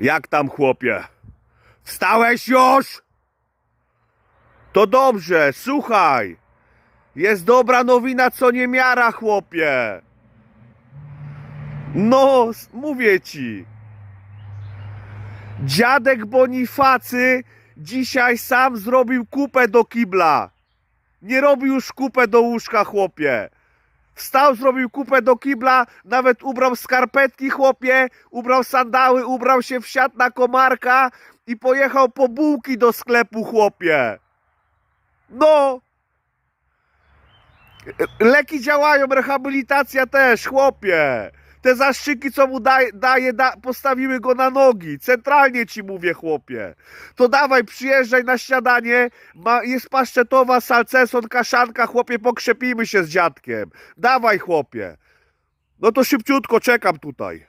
Jak tam, chłopie? Wstałeś już? To dobrze, słuchaj. Jest dobra nowina, co nie miara, chłopie. No, mówię ci. Dziadek Bonifacy dzisiaj sam zrobił kupę do kibla. Nie robi już kupę do łóżka, chłopie. Wstał, zrobił kupę do kibla, nawet ubrał skarpetki, chłopie, ubrał sandały, ubrał się w na komarka i pojechał po bułki do sklepu, chłopie. No. Leki działają, rehabilitacja też, chłopie. Te zastrzyki, co mu daje, daje da, postawiły go na nogi. Centralnie ci mówię, chłopie. To dawaj, przyjeżdżaj na śniadanie. Ma, jest paszczetowa, salceson, kaszanka, chłopie, pokrzepimy się z dziadkiem. Dawaj, chłopie. No to szybciutko czekam tutaj.